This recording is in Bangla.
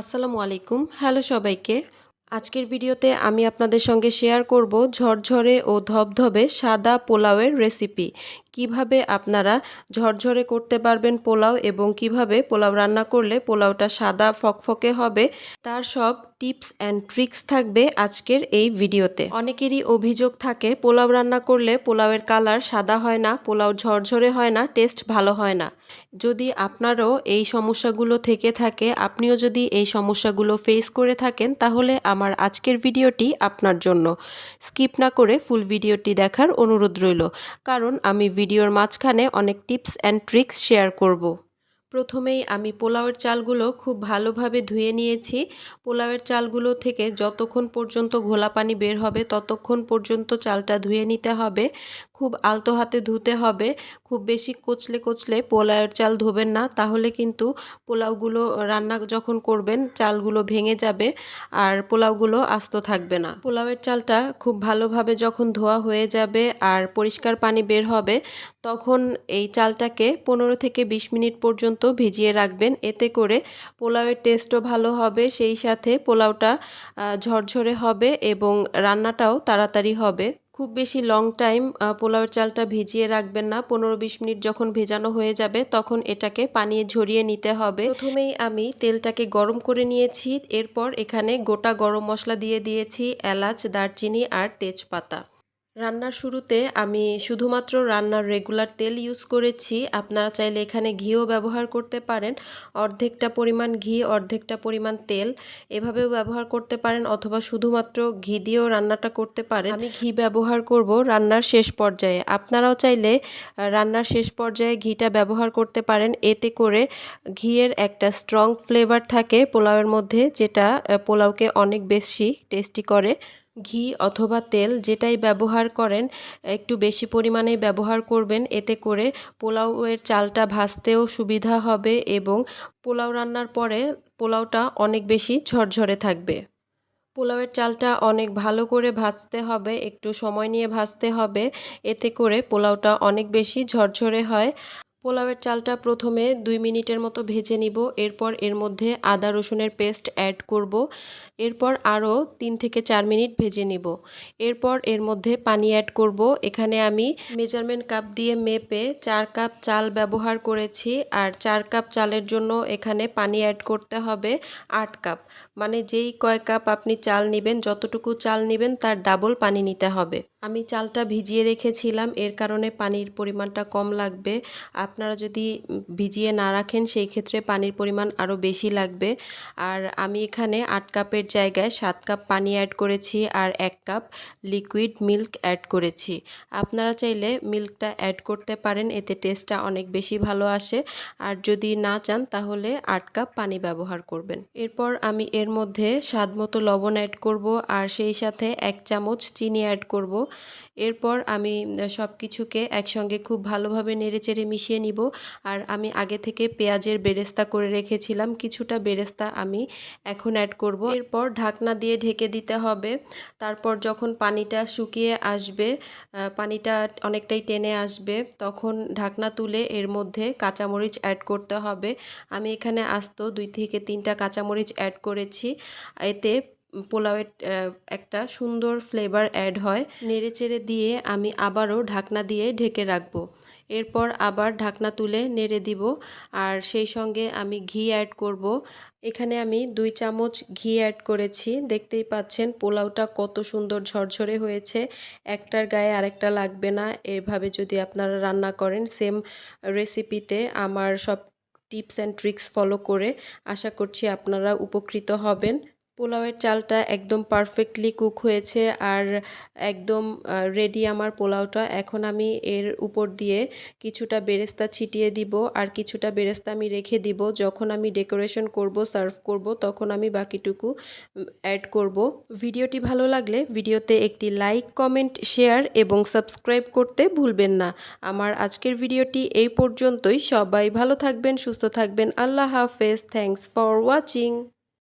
আসসালামু আলাইকুম। হ্যালো সবাইকে। আজকের ভিডিওতে আমি আপনাদের সঙ্গে শেয়ার করব ঝরঝরে ও ধবধবে সাদা পোলাওয়ের রেসিপি। কীভাবে আপনারা ঝরঝরে করতে পারবেন পোলাও এবং কীভাবে পোলাও রান্না করলে পোলাওটা সাদা ফকফকে হবে, তার সব টিপস অ্যান্ড ট্রিক্স থাকবে আজকের এই ভিডিওতে। অনেকেরই অভিযোগ থাকে, পোলাও রান্না করলে পোলাওয়ের কালার সাদা হয় না, পোলাও ঝরঝরে হয় না, টেস্ট ভালো হয় না। যদি আপনারও এই সমস্যাগুলো থেকে থাকে, আপনিও যদি এই সমস্যাগুলো ফেস করে থাকেন, তাহলে আমার আজকের ভিডিওটি আপনার জন্য। স্কিপ না করে ফুল ভিডিওটি দেখার অনুরোধ রইল, কারণ আমি ভিডিওর মাঝখানে অনেক টিপস অ্যান্ড ট্রিক্স শেয়ার করব। প্রথমেই আমি পোলাওয়ের চালগুলো খুব ভালোভাবে ধুয়ে নিয়েছি। পোলাওয়ের চালগুলো থেকে যতক্ষণ পর্যন্ত ঘোলা পানি বের হবে, ততক্ষণ পর্যন্ত চালটা ধুয়ে নিতে হবে। খুব আলতো হাতে ধুতে হবে। খুব বেশি কচলে কচলে পোলাওয়ের চাল ধোবেন না, তাহলে কিন্তু পোলাওগুলো রান্না যখন করবেন, চালগুলো ভেঙে যাবে আর পোলাওগুলো আস্ত থাকবে না। পোলাওয়ের চালটা খুব ভালোভাবে যখন ধোয়া হয়ে যাবে আর পরিষ্কার পানি বের হবে, তখন এই চালটাকে পনেরো থেকে বিশ মিনিট পর্যন্ত ভিজিয়ে রাখবেন। এতে করে পোলাওয়ের টেস্টও ভালো হবে, সেই সাথে পোলাওটা ঝরঝরে হবে এবং রান্নাটাও তাড়াতাড়ি হবে। খুব বেশি লং টাইম পোলাওয়ের চালটা ভিজিয়ে রাখবেন না। পনেরো বিশ মিনিট যখন ভেজানো হয়ে যাবে তখন এটাকে পানিয়ে ঝরিয়ে নিতে হবে। প্রথমেই আমি তেলটাকে গরম করে নিয়েছি। এরপর এখানে গোটা গরম মশলা দিয়ে দিয়েছি, এলাচ, দারচিনি আর তেজপাতা। রান্নার শুরুতে আমি শুধুমাত্র রান্নার রেগুলার তেল ইউজ করেছি। আপনারা চাইলে এখানে ঘিও ব্যবহার করতে পারেন। অর্ধেকটা পরিমাণ ঘি, অর্ধেকটা পরিমাণ তেল এভাবেও ব্যবহার করতে পারেন অথবা শুধুমাত্র ঘি দিয়েও রান্নাটা করতে পারেন। আমি ঘি ব্যবহার করব রান্নার শেষ পর্যায়ে। আপনারাও চাইলে রান্নার শেষ পর্যায়ে ঘিটা ব্যবহার করতে পারেন। এতে করে ঘিয়ের একটা স্ট্রং ফ্লেভার থাকে পোলাওয়ের মধ্যে, যেটা পোলাওকে অনেক বেশি টেস্টি করে। ঘি অথবা তেল যেটাই ব্যবহার করেন, একটু বেশি পরিমাণে ব্যবহার করবেন। এতে করে পোলাওয়ের চালটা ভাজতেও সুবিধা হবে এবং পোলাও রান্নার পরে পোলাওটা অনেক বেশি ঝরঝরে থাকবে। পোলাওয়ের চালটা অনেক ভালো করে ভাজতে হবে, একটু সময় নিয়ে ভাজতে হবে। এতে করে পোলাওটা অনেক বেশি ঝরঝরে হয়। পোলাওয়ের চালটা প্রথমে দুই মিনিটের মতো ভেজে নিব। এরপর এর মধ্যে আদা রসুনের পেস্ট অ্যাড করব। এরপর আরও তিন থেকে চার মিনিট ভেজে নিব। এরপর এর মধ্যে পানি অ্যাড করব। এখানে আমি মেজারমেন্ট কাপ দিয়ে মেপে চার কাপ চাল ব্যবহার করেছি আর চার কাপ চালের জন্য এখানে পানি অ্যাড করতে হবে আট কাপ। মানে যেই কয় কাপ আপনি চাল নেবেন, যতটুকু চাল নেবেন তার ডাবল পানি নিতে হবে। আমি চালটা ভিজিয়ে রেখেছিলাম। এর কারণে পানির পরিমাণটা কম লাগবে। আপনারা যদি ভিজিয়ে না রাখেন, সেই ক্ষেত্রে পানির পরিমাণ আরও বেশি লাগবে। আর আমি এখানে আট কাপের জায়গায় সাত কাপ পানি অ্যাড করেছি আর এক কাপ লিকুইড মিল্ক অ্যাড করেছি। আপনারা চাইলে মিল্কটা অ্যাড করতে পারেন, এতে টেস্টটা অনেক বেশি ভালো আসে। আর যদি না চান, তাহলে আট কাপ পানি ব্যবহার করবেন। এরপর আমি এর মধ্যে স্বাদ মতো লবণ অ্যাড করব আর সেই সাথে এক চামচ চিনি অ্যাড করব। এরপর আমি সব কিছুকে একসঙ্গে খুব ভালোভাবে নেড়েচেড়ে মিশিয়ে নিব। আর আমি আগে থেকে পেঁয়াজের বেরেস্তা করে রেখেছিলাম। কিছুটা বেরেস্তা আমি এখন অ্যাড করব। এরপর ঢাকনা দিয়ে ঢেকে দিতে হবে। তারপর যখন পানিটা শুকিয়ে আসবে পানিটা অনেকটাই টেনে আসবে, তখন ঢাকনা তুলে এর মধ্যে কাঁচামরিচ অ্যাড করতে হবে। আমি এখানে আস্ত দুই থেকে তিনটা কাঁচামরিচ অ্যাড করেছি। এতে পোলাওয়ের একটা সুন্দর ফ্লেভার অ্যাড হয়। নেড়ে চেড়ে দিয়ে আমি আবারও ঢাকনা দিয়ে ঢেকে রাখব। এরপর আবার ঢাকনা তুলে নেড়ে দিব। আর সেই সঙ্গে আমি ঘি অ্যাড করব। এখানে আমি দুই চামচ ঘি অ্যাড করেছি। দেখতেই পাচ্ছেন পোলাওটা কত সুন্দর ঝরঝরে হয়েছে। একটার গায়ে আরেকটা লাগবে না। এভাবে যদি আপনারা রান্না করেন সেম রেসিপিতে আমার সব টিপস অ্যান্ড ট্রিক্স ফলো করে আশা করছি আপনারা উপকৃত হবেন। পোলাওয়ের চালটা একদম পারফেক্টলি কুক হয়েছে আর একদম রেডি আমার পোলাওটা। এখন আমি এর উপর দিয়ে কিছুটা বেরেস্তা ছিটিয়ে দিব আর কিছুটা বেরেস্তা আমি রেখে দিব। যখন আমি ডেকোরেশন করব সার্ভ করব, তখন আমি বাকিটুকু অ্যাড করব। ভিডিওটি ভালো লাগলে ভিডিওতে একটি লাইক কমেন্ট শেয়ার এবং সাবস্ক্রাইব করতে ভুলবেন না। আমার আজকের ভিডিওটি এই পর্যন্তই। সবাই ভালো থাকবেন, সুস্থ থাকবেন। আল্লাহ হাফেজ। Thanks for watching